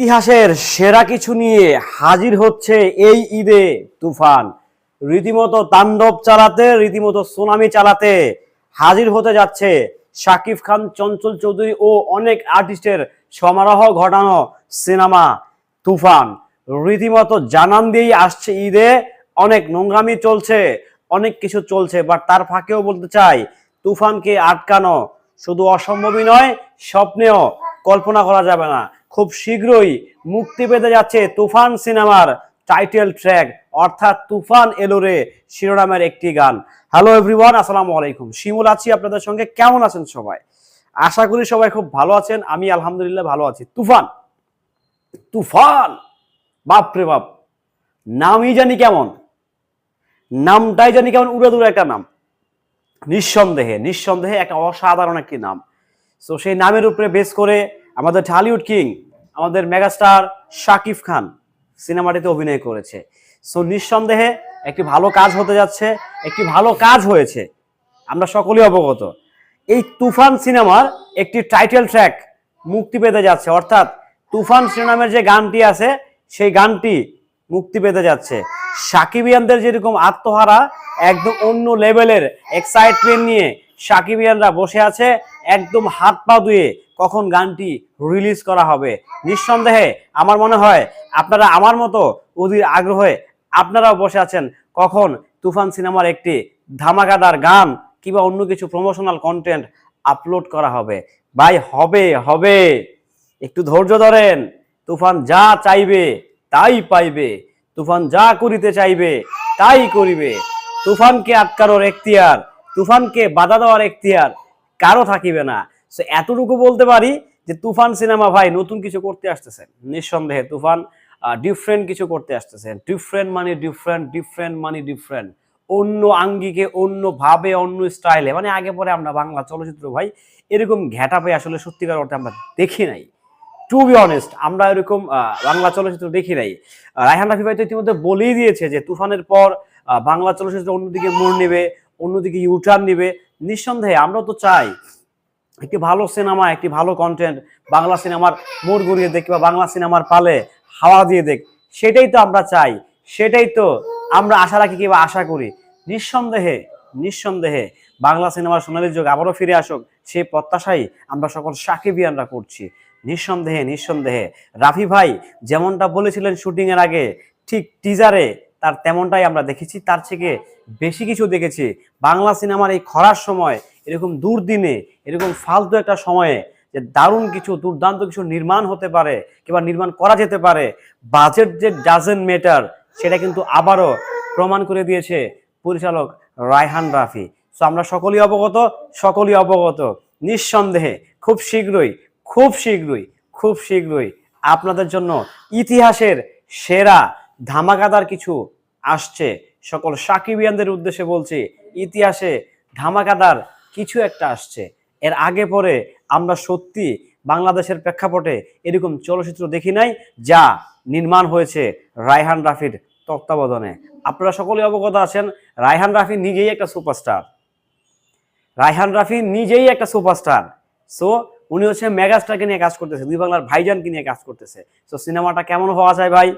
ইতিহাসের সেরা কিছু নিয়ে হাজির হচ্ছে এই ঈদে তুফান। রীতিমতো তাণ্ডব চালাতে, রীতিমতো সুনামি চালাতে হাজির হতে যাচ্ছে শাকিব খান, চঞ্চল চৌধুরী ও অনেক আর্টিস্টের সমারোহ ঘটানো সিনেমা তুফান। রীতিমতো জানান দিয়েই আসছে ঈদে অনেক নোংরামি চলছে, অনেক কিছু চলছে বাট তার ফাঁকেও বলতে চাই, তুফানকে আটকানো শুধু অসম্ভবই নয়, স্বপ্নেও কল্পনা করা যাবে না। খুব শীঘ্রই মুক্তি পেতে যাচ্ছে তুফান সিনেমার টাইটেল ট্র্যাক অর্থাৎ তুফান এলোরে শিরোনামের একটি গান। হ্যালো এভরিওয়ান আসসালামু আলাইকুম। শিমুল আছি আপনাদের সঙ্গে। কেমন আছেন সবাই? আশা করি সবাই খুব ভালো আছেন। আমি আলহামদুলিল্লাহ ভালো আছি। তুফান! তুফান! বাপরে বাপ! নামই জানি কেমন। নামটাই জানি কেমন। উড়ে দূরে একটা নাম। নিঃসন্দেহে নিঃসন্দেহে একটা অসাধারণ একটি নাম। সো সেই নামের উপরে বেস করে আমাদের ঢালিউড কিং আমাদের মেগাস্টার শাকিব খান সিনেমাটিতে অভিনয় করেছে। সো নিঃসন্দেহে একটি ভালো কাজ হতে যাচ্ছে, একটি ভালো কাজ হয়েছে। আমরা সকলেই অবগত। এই তুফান সিনেমার একটি টাইটেল ট্র্যাক মুক্তি পেতে যাচ্ছে। অর্থাৎ তুফান শিরোনামের যে গানটি আছে, সেই গানটি মুক্তি পেতে যাচ্ছে। সাকিবিয়ানদের যেরকম আত্মহারা, একদম অন্য লেভেলের এক্সাইটমেন্ট নিয়ে সাকিবিয়ানরা বসে আছে, একদম হাত পা ধুয়ে কখন গানটি রিলিজ করা হবে? নিঃসন্দেহে আমার মনে হয় আপনারা আমার মতো অধীর আগ্রহে আপনারাও বসে আছেন কখন তুফান সিনেমার একটি ধামাকাদার গান কিংবা অন্য কিছু প্রমোশনাল কন্টেন্ট আপলোড করা হবে। ভাই, হবে হবে। একটু ধৈর্য ধরেন। তুফান যা চাইবে তাই পাইবে। তুফান যা করিতে চাইবে তাই করিবে। তুফানকে আটকানোর এখতিয়ার, তুফানকে বাধা দেওয়ার এখতিয়ার কারও থাকিবে না। সো এতটুকু বলতে পারি যে তুফান সিনেমা ভাই নতুন কিছু করতে আসতেছে নিঃসন্দেহে তুফান ডিফারেন্ট কিছু করতে আসতেছে ডিফারেন্ট মানে ডিফারেন্ট ডিফারেন্ট মানে ডিফারেন্ট অন্য আঙ্গিকে, অন্য ভাবে, অন্য স্টাইলে। মানে আগে পরে আমরা বাংলা চলচ্চিত্র ভাই এরকম ঘেটাপে আসলে সত্যিকার অর্থে আমরা দেখি নাই। টু বি অনেস্ট আমরা এরকম বাংলা চলচ্চিত্র দেখি নাই। রায়হান রাফি ভাই তো ইতিমধ্যে বলেই দিয়েছে যে তুফানের পর বাংলা চলচ্চিত্র অন্যদিকে মোড় নেবে, অন্যদিকে ইউটার্ন নেবে। নিঃসন্দেহে আমরা তো চাই একটি ভালো সিনেমা, একটি ভালো কন্টেন্ট বাংলা সিনেমার মোড় ঘুরিয়ে দেখ বা বাংলা সিনেমার পালে হাওয়া দিয়ে দেখ। সেটাই তো আমরা চাই, সেটাই তো আমরা আশা রাখি কিংবা আশা করি। নিঃসন্দেহে নিঃসন্দেহে বাংলা সিনেমার সোনালী যুগ আবারও ফিরে আসুক সেই প্রত্যাশাই আমরা সকল সাকিবিয়ানরা করছি। নিঃসন্দেহে নিঃসন্দেহে রাফি ভাই যেমনটা বলেছিলেন শুটিং এর আগে, ঠিক টিজারে তার তেমনটাই আমরা দেখেছি। তার থেকে বেশি কিছু দেখেছি। বাংলা সিনেমার এই খরার সময় এরকম দুর্দিনে, এরকম ফালতু একটা সময়ে যে দারুণ কিছু, দুর্দান্ত কিছু নির্মাণ হতে পারে কিংবা নির্মাণ করা যেতে পারে বাজেট যে ডাজেন্ট মেটার সেটা কিন্তু আবারও প্রমাণ করে দিয়েছে পরিচালক রায়হান রাফি। সো আমরা সকলেই অবগত সকলেই অবগত। নিঃসন্দেহে খুব শীঘ্রই খুব শীঘ্রই খুব শীঘ্রই আপনাদের জন্য ইতিহাসের সেরা ধামাকাদার কিছু আসছে। সকল সাকিবিয়ানদের উদ্দেশ্যে বলছি, ইতিহাসে ধামাকাদার কিছু একটা আসছে। এর আগে পরে আমরা সত্যি বাংলাদেশের প্রেক্ষাপটে এরকম চলচ্চিত্র দেখি নাই যা নির্মাণ হয়েছে রায়হান রাফির তত্ত্বাবধানে। আপনারা সকলে অবগত আছেন, রায়হান রাফি নিজেই একটা সুপারস্টার। রায়হান রাফি নিজেই একটা সুপারস্টার। সো উনি হচ্ছে মেগাস্টারকে নিয়ে কাজ করতেছে, দুই বাংলার ভাইজানকে নিয়ে কাজ করতেছে। সো সিনেমাটা কেমন হওয়া যায় ভাই?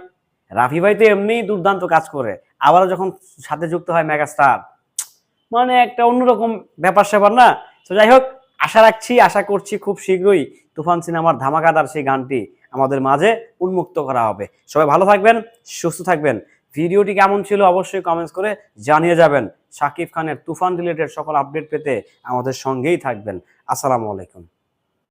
রাফি ভাই তো এমনিই দুর্দান্ত কাজ করে। আবারও যখন সাথে যুক্ত হয় মেগাস্টার মানে একটা অন্যরকম ব্যাপার স্যাপার না? তো যাই হোক, আশা রাখছি, আশা করছি খুব শীঘ্রই তুফান সিনেমার ধামাকাদার সেই গানটি আমাদের মাঝে উন্মুক্ত করা হবে। সবাই ভালো থাকবেন, সুস্থ থাকবেন। ভিডিওটি কেমন ছিল অবশ্যই কমেন্টস করে জানিয়ে যাবেন। শাকিব খানের তুফান রিলেটেড সকল আপডেট পেতে আমাদের সঙ্গেই থাকবেন। আসসালামু আলাইকুম।